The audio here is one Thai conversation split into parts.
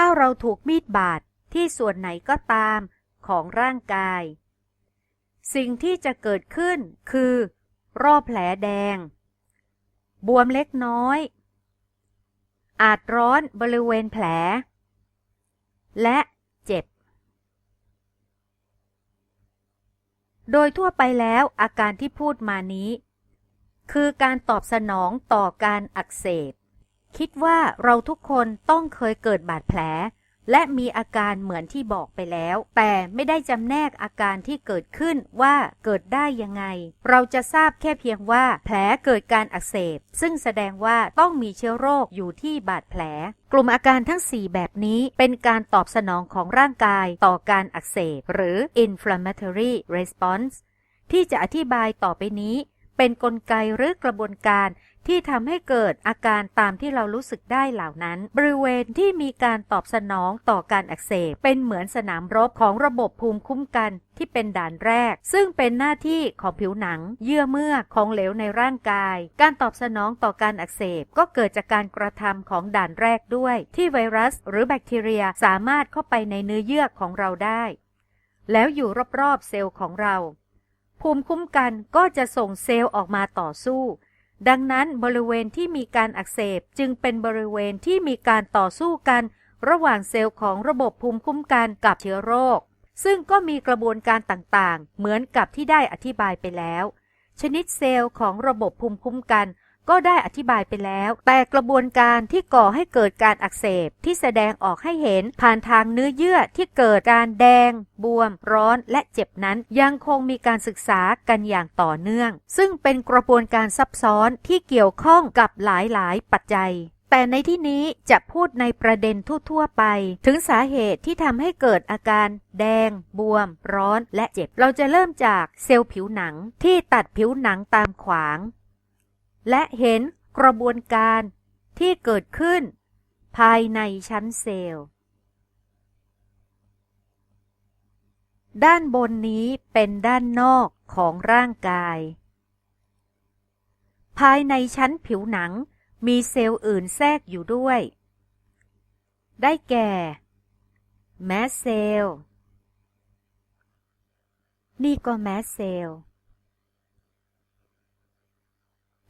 ถ้าเราถูกมีดบาดที่ส่วนไหนก็ตามของร่างกาย สิ่งที่จะเกิดขึ้นคือ รอบแผลแดง บวมเล็กน้อย อาจร้อนบริเวณแผล และเจ็บ โดยทั่วไปแล้วอาการที่พูดมานี้ คือการตอบสนองต่อการอักเสบ คิดว่าเราทุกคนต้องเคยเกิดบาดแผล และมีอาการเหมือนที่บอกไปแล้ว แต่ไม่ได้จำแนกอาการที่เกิดขึ้นว่าเกิดได้ยังไง เราจะทราบแค่เพียงว่าแผลเกิดการอักเสบ ซึ่งแสดงว่าต้องมีเชื้อโรคอยู่ที่บาดแผล กลุ่มอาการทั้ง 4 แบบนี้เป็นการตอบสนองของร่างกายต่อการอักเสบ หรือ inflammatory response ที่จะอธิบายต่อไปนี้ เป็นนกลไกหรือกระบวนการที่ทำให้เกิดอาการตามที่เรารู้สึกได้เหล่านั้น บริเวณที่มีการตอบสนองต่อการอักเสบ เป็นเหมือนสนามรบของระบบภูมิคุ้มกันที่เป็นด่านแรก ซึ่งเป็นหน้าที่ของผิวหนัง เยื่อเมื่อของเหลวในร่างกาย การตอบสนองต่อการอักเสบก็เกิดจากการกระทำของด่านแรกด้วย ที่ไวรัสหรือแบคทีเรียสามารถเข้าไปในเนื้อเยื่อของเราได้ แล้วอยู่รอบๆเซลล์ของเรา ภูมิคุ้มกันก็จะส่งเซลล์ออกมาต่อสู้ ดังนั้นบริเวณที่มีการอักเสบจึงเป็นบริเวณที่มีการต่อสู้กัน ระหว่างเซลล์ของระบบภูมิคุ้มกันกับเชื้อโรค ซึ่งก็มีกระบวนการต่างๆ เหมือนกับที่ได้อธิบายไปแล้ว ชนิดเซลล์ของระบบภูมิคุ้มกัน ก็ได้อธิบายไปแล้ว แต่กระบวนการที่ก่อให้เกิดการอักเสบที่แสดงออกให้เห็นผ่านทางเนื้อเยื่อที่เกิดการแดง บวม ร้อนและเจ็บนั้นยังคงมีการศึกษากันอย่างต่อเนื่อง ซึ่งเป็นกระบวนการซับซ้อนที่เกี่ยวข้องกับหลาย ๆ ปัจจัยแต่ในที่นี้จะพูดในประเด็นทั่ว ๆ ไป ถึงสาเหตุที่ทำให้เกิดอาการ แดง บวม ร้อน และเจ็บ เราจะเริ่มจากเซลล์ผิวหนังที่ตัดผิวหนังตามขวาง และเห็นกระบวนการที่เกิดขึ้น ภายในชั้นเซลล์ ด้านบนนี้เป็นด้านนอกของร่างกาย ภายในชั้นผิวหนังมีเซลล์อื่นแทรกอยู่ด้วย ได้แก่ แมสเซลล์นี่ก็แมสเซลล์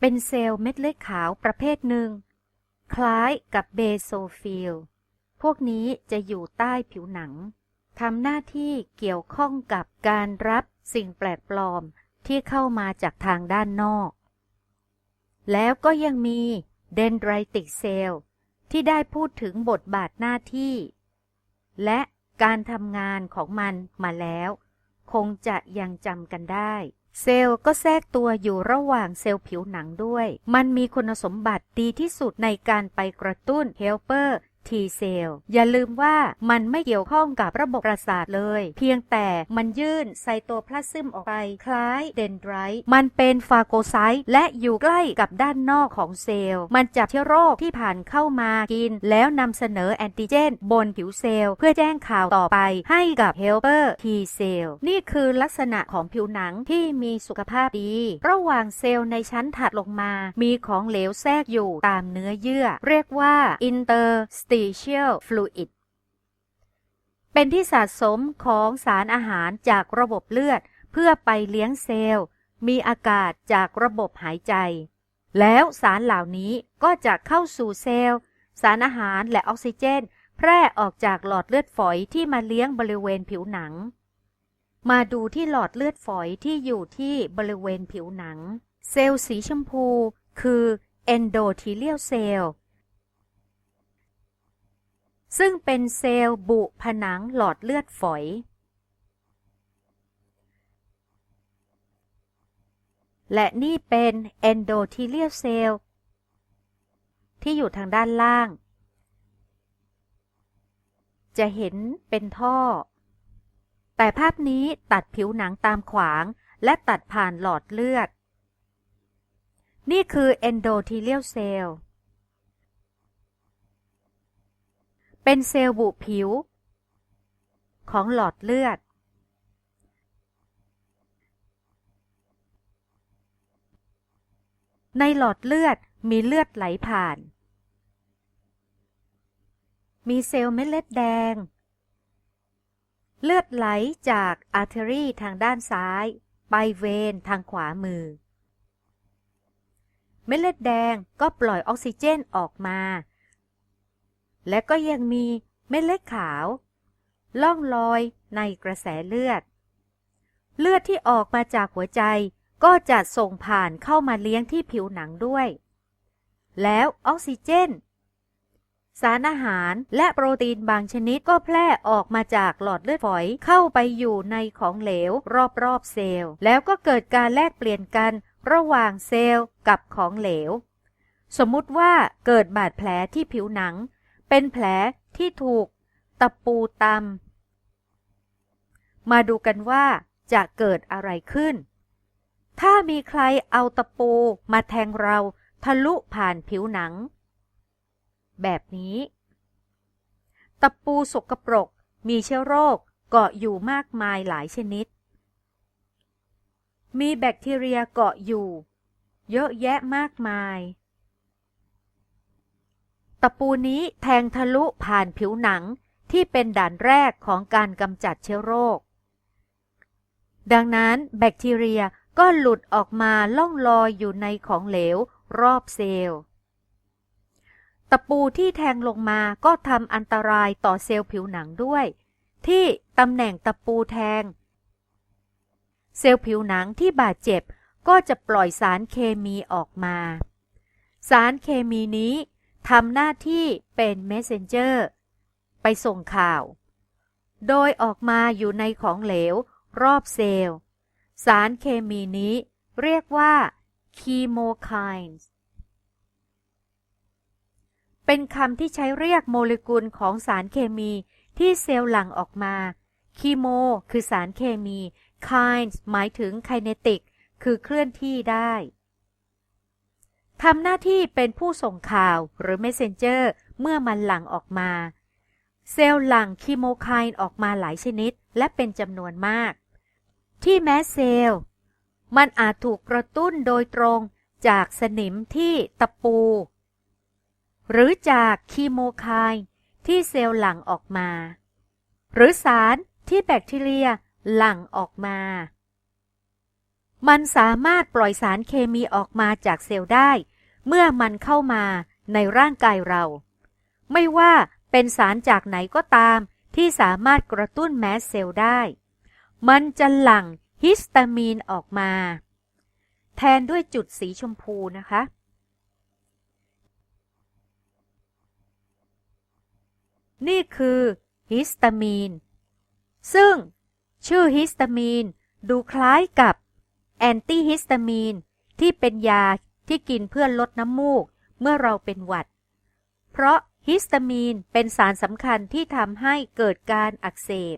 เป็นเซลล์เม็ดเลือดขาวประเภทหนึ่ง คล้ายกับเบโซฟิล พวกนี้จะอยู่ใต้ผิวหนังทำหน้าที่เกี่ยวข้องกับการรับสิ่งแปลกปลอมที่เข้ามาจากทางด้านนอก แล้วก็ยังมีเดนไดรติกเซลล์ที่ได้พูดถึงบทบาทหน้าที่ และการทำงานของมันมาแล้ว คงจะยังจำกันได้ เซลล์ก็แทรกตัวอยู่ระหว่างเซลล์ผิวหนังด้วย มันมีคุณสมบัติดีที่สุดในการไปกระตุ้นเฮลเปอร์ T เซลล์อย่าลืมว่ามันไม่เกี่ยวข้องกับระบบประสาทเลย เพียงแต่มันยื่นไซโตพลาซึมออกไป คล้ายเดนไดรต์มันเป็นฟาโกไซต์และอยู่ใกล้กับด้านนอกของเซลล์ มันจับเชื้อโรคที่ผ่านเข้ามากิน แล้วนำเสนอแอนติเจน บนผิวเซลล์ เพื่อแจ้งข่าวต่อไปให้กับเฮลเปอร์ T เซลล์นี่คือลักษณะของผิวหนังที่มีสุขภาพดี ระหว่างเซลล์ในชั้นถัดลงมา มีของเหลวแทรกอยู่ตามเนื้อเยื่อ เรียกว่า interstitial fluid เป็นที่สะสมของสารอาหารจากระบบเลือด เพื่อไปเลี้ยงเซลล์ มีอากาศจากระบบหายใจ แล้วสารเหล่านี้ก็จะเข้าสู่เซลล์ สารอาหารและออกซิเจน แพร่ออกจากหลอดเลือดฝอยที่มาเลี้ยงบริเวณผิวหนัง มาดูที่หลอดเลือดฝอยที่อยู่ที่บริเวณผิวหนัง เซลล์สีชมพู คือ endothelial cell ซึ่งเป็นเซลล์บุผนังหลอดเลือดฝอย และนี่เป็นเอนโดทีเลียลเซลล์ที่อยู่ทางด้านล่าง จะเห็นเป็นท่อ แต่ภาพนี้ตัดผิวหนังตามขวางและตัดผ่านหลอดเลือด นี่คือเอนโดทีเลียลเซลล์ เป็นเซลล์บุผิว ของหลอดเลือด ในหลอดเลือดมีเลือดไหลผ่าน มีเซลล์เม็ดเลือดแดง เลือดไหลจากอาร์เทอรีทางด้านซ้าย ไปเวนทางขวามือ เม็ดเลือดแดงก็ปล่อยออกซิเจนออกมา และก็ยังมีเม็ดเลือดขาว ล่องลอยในกระแสเลือด เลือดที่ออกมาจากหัวใจก็จะส่งผ่านเข้ามาเลี้ยงที่ผิวหนังด้วย แล้วออกซิเจน สารอาหารและโปรตีนบางชนิดก็แพร่ออกมาจากหลอดเลือดฝอยเข้าไปอยู่ในของเหลวรอบๆเซลล์ แล้วก็เกิดการแลกเปลี่ยนกันระหว่างเซลล์กับของเหลว สมมุติว่าเกิดบาดแผลที่ผิวหนัง เป็นแผลที่ถูกตะปูตำมาดูกันว่าจะเกิดอะไรขึ้น ถ้ามีใครเอาตะปูมาแทงเราทะลุผ่านผิวหนัง แบบนี้ ตะปูสกปรกมีเชื้อโรคเกาะอยู่มากมายหลายชนิด มีแบคทีเรียเกาะอยู่ เยอะแยะมากมายะปูนี้แทงทะลุผ่านผิวหนังที่เป็นด่านแรกของการกำจัดเชื้อโรค ดังนั้นแบคทีเรียก็หลุดออกมาล่องลอยอยู่ในของเหลวรอบเซลล์ ตะปูที่แทงลงมาก็ทำอันตรายต่อเซลล์ผิวหนังด้วย ที่ตำแหน่งตะปูแทง เซลล์ผิวหนังที่บาดเจ็บก็จะปล่อยสารเคมีออกมา สารเคมีนี้ ทำหน้าที่เป็นเมสเซนเจอร์ไปส่งข่าว โดยออกมาอยู่ในของเหลวรอบเซลล์ สารเคมีนี้เรียกว่า chemokines เป็นคำที่ใช้เรียกโมเลกุลของสารเคมีที่เซลล์หลั่งออกมาคีโมคือสารเคมี kines หมายถึงไคเนติก คือเคลื่อนที่ได้ ทำหน้าที่เป็นผู้ส่งข่าวหรือ messenger เมื่อมันหลั่งออกมา เซลล์หลั่งคีโมไคน์ออกมาหลายชนิดและเป็นจำนวนมาก ที่แม้เซลล์ มันอาจถูกกระตุ้นโดยตรงจากสนิมที่ตะปู หรือจากคีโมไคน์ที่เซลล์หลั่งออกมา หรือสารที่แบคทีเรียหลั่งออกมา มันสามารถปล่อยสารเคมีออกมาจากเซลล์ได้ เมื่อมันเข้ามาในร่างกายเรา ไม่ว่าเป็นสารจากไหนก็ตาม ที่สามารถกระตุ้นแมสเซลล์ได้ มันจะหลั่งฮิสตามีนออกมา แทนด้วยจุดสีชมพูนะคะ นี่คือฮิสตามีน ซึ่งชื่อฮิสตามีนดูคล้ายกับ แอนตี้ฮิสตามีนที่เป็นยาที่กินเพื่อลดน้ำมูกเมื่อเราเป็นหวัด เพราะฮิสตามีนเป็นสารสำคัญที่ทำให้เกิดการอักเสบ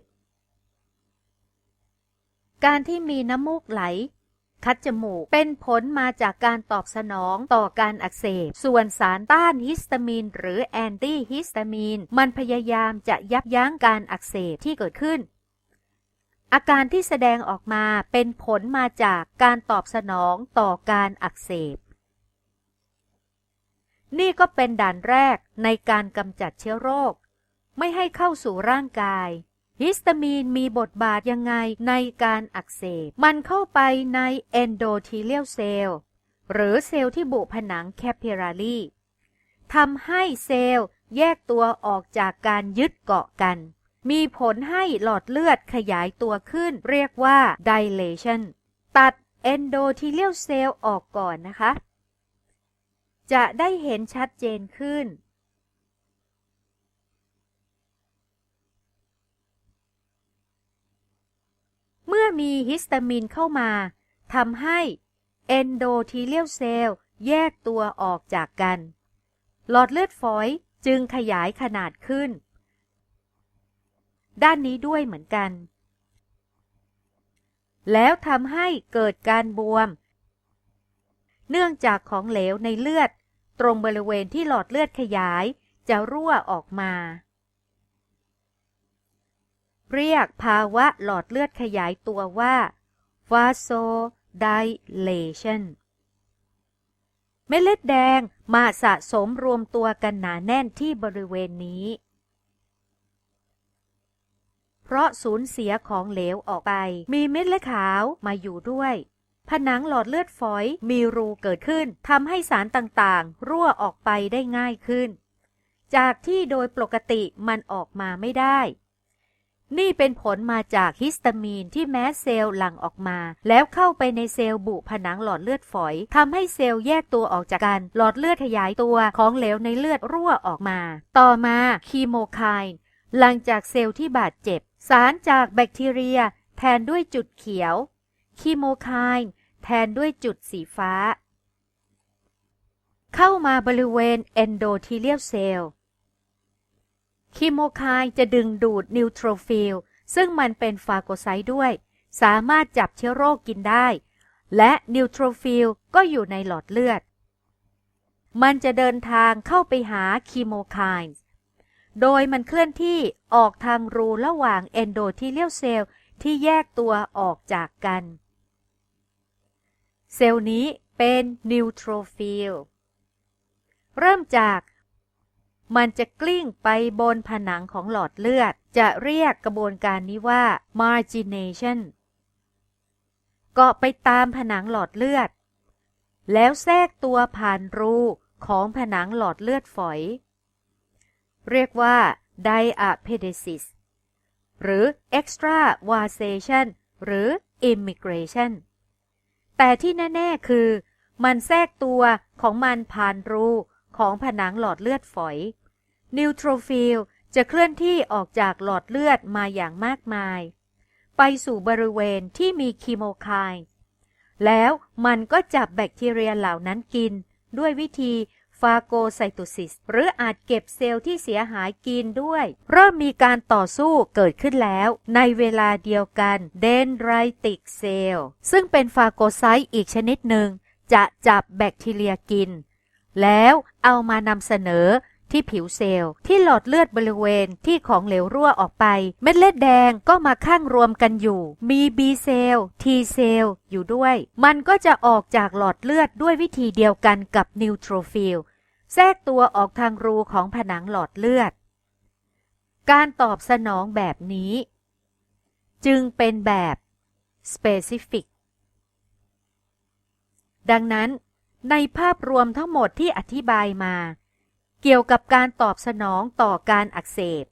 การที่มีน้ำมูกไหล คัดจมูกเป็นผลมาจากการตอบสนองต่อการอักเสบ ส่วนสารต้านฮิสตามีนหรือแอนตี้ฮิสตามีนมันพยายามจะยับยั้งการอักเสบที่เกิดขึ้น อาการที่แสดงออกมาเป็นผลมาจากการตอบสนองต่อการอักเสบ นี่ก็เป็นด่านแรกในการกำจัดเชื้อโรค ไม่ให้เข้าสู่ร่างกาย ฮิสตามีนมีบทบาทยังไงในการอักเสบ มันเข้าไปในเอนโดทีเลียลเซลล์หรือเซลล์ที่บุผนังแคปิลารีทำให้เซลล์แยกตัวออกจากการยึดเกาะกัน มีผลให้หลอดเลือดขยายตัวขึ้น เรียกว่า dilation ตัดเอนโดทีเลียลเซลล์ออกก่อนนะคะ จะได้เห็นชัดเจนขึ้น เมื่อมีฮิสตามีนเข้ามาทำให้เอนโดทีเลียลเซลล์แยกตัวออกจากกัน หลอดเลือดฝอยจึงขยายขนาดขึ้น ด้านนี้ด้วยเหมือนกัน แล้วทำให้เกิดการบวม เนื่องจากของเหลวในเลือด ตรงบริเวณที่หลอดเลือดขยายจะรั่วออกมา เรียกภาวะหลอดเลือดขยายตัวว่า vasodilation เม็ดเลือดแดงมาสะสมรวมตัวกันหนาแน่นที่บริเวณนี้ เพราะสูญเสียของเหลวออกไป มีเม็ดเลือดขาวมาอยู่ด้วย ผนังหลอดเลือดฝอยมีรูเกิดขึ้นทำให้สารต่างๆ รั่วออกไปได้ง่ายขึ้น จากที่โดยปกติมันออกมาไม่ได้ นี่เป็นผลมาจากฮิสตามีนที่แม้เซลล์หลั่งออกมา แล้วเข้าไปในเซลล์บุผนังหลอดเลือดฝอยทำให้เซลล์แยกตัวออกจากกัน หลอดเลือดขยายตัวของเหลวในเลือดรั่วออกมา ต่อมาคีโมไคน์ หลังจากเซลล์ที่บาดเจ็บ สารจากแบคทีเรีย แทนด้วยจุดเขียว คีโมไคน์แทนด้วยจุดสีฟ้า เข้ามาบริเวณเอนโดทีเลียลเซลล์คีโมไคน์จะดึงดูดนิวโทรฟิลซึ่งมันเป็นฟาโกไซต์ด้วย สามารถจับเชื้อโรคกินได้ และนิวโทรฟิลก็อยู่ในหลอดเลือด มันจะเดินทางเข้าไปหาคีโมไคน์ โดยมันเคลื่อนที่ออกทางรูระหว่างเอนโดทีเลียลเซลล์ที่แยกตัวออกจากกัน เซลล์นี้เป็นนิวโทรฟิลเริ่มจากมันจะกลิ้งไปบนผนังของหลอดเลือด จะเรียกกระบวนการนี้ว่า margination เกาะไปตามผนังหลอดเลือด แล้วแทรกตัวผ่านรูของผนังหลอดเลือดฝอย เรียกว่า diapedesis หรือ extravasation หรือ immigration แต่ที่แน่ ๆ คือ มันแทรกตัวของมันผ่านรูของผนังหลอดเลือดฝอย นิวโทรฟิลจะเคลื่อนที่ออกจากหลอดเลือดมาอย่างมากมาย ไปสู่บริเวณที่มีคีโมไคน์แล้วมันก็จับแบคทีเรียเหล่านั้นกิน ด้วยวิธี ฟาโกไซโตซิส หรืออาจเก็บเซลล์ที่เสียหายกินด้วย เริ่มมีการต่อสู้เกิดขึ้นแล้ว ในเวลาเดียวกันเดนไรติกเซลล์ซึ่งเป็นฟาโกไซต์อีกชนิดหนึ่ง จะจับแบคทีเรียกิน แล้วเอามานำเสนอที่ผิวเซลล์ ที่หลอดเลือดบริเวณที่ของเหลวรั่วออกไป เม็ดเลือดแดงก็มาข้างรวมกันอยู่ มี B เซลล์ T เซลล์อยู่ด้วย มันก็จะออกจากหลอดเลือดด้วยวิธีเดียวกันกับนิวโทรฟิล แทรกตัวออกทางรูของผนังหลอดเลือด การตอบสนองแบบนี้ จึงเป็นแบบ specific ดังนั้น ในภาพรวมทั้งหมดที่อธิบายมา เกี่ยวกับการตอบสนองต่อการอักเสบ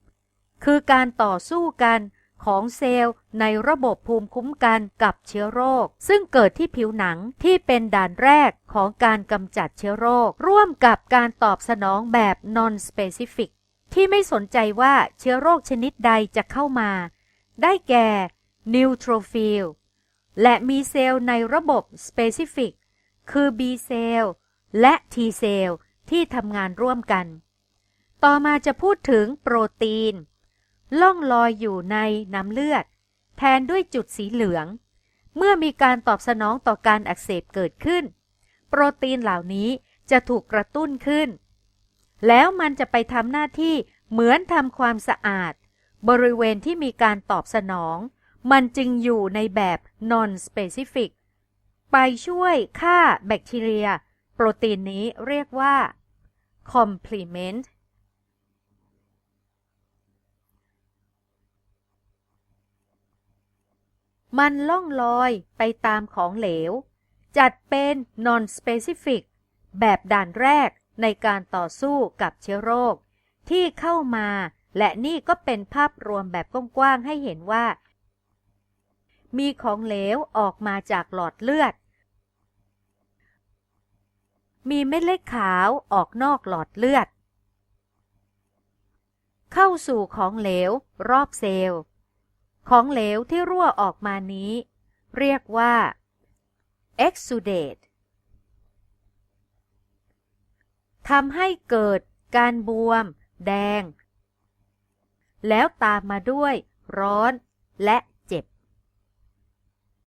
คือการต่อสู้กัน ของเซลล์ในระบบภูมิคุ้มกันกับเชื้อโรค ซึ่งเกิดที่ผิวหนังที่เป็นด่านแรกของการกำจัดเชื้อโรค ร่วมกับการตอบสนองแบบ non-specific ที่ไม่สนใจว่าเชื้อโรคชนิดใดจะเข้ามา ได้แก่ neutrophil และมีเซลล์ในระบบ specific คือ B เซลล์และ T เซลล์ที่ทำงานร่วมกัน ต่อมาจะพูดถึงโปรตีน ล่องลอยอยู่ในน้ำเลือด แทนด้วยจุดสีเหลือง เมื่อมีการตอบสนองต่อการอักเสบเกิดขึ้น โปรตีนเหล่านี้จะถูกกระตุ้นขึ้น แล้วมันจะไปทำหน้าที่เหมือนทำความสะอาด บริเวณที่มีการตอบสนอง มันจึงอยู่ในแบบ non-specific ไปช่วยฆ่าแบคทีเรีย โปรตีนนี้เรียกว่า complement มันล่องลอยไปตามของเหลว จัดเป็น non-specific แบบด่านแรกในการต่อสู้กับเชื้อโรค ที่เข้ามา และนี่ก็เป็นภาพรวมแบบกว้างๆให้เห็นว่า มีของเหลวออกมาจากหลอดเลือด มีเม็ดเลือดขาวออกนอกหลอดเลือด เข้าสู่ของเหลวรอบเซลล์ ของเหลวที่รั่วออกมานี้ เรียกว่า exudate ทำให้เกิดการบวม แดง แล้วตามมาด้วยร้อนและ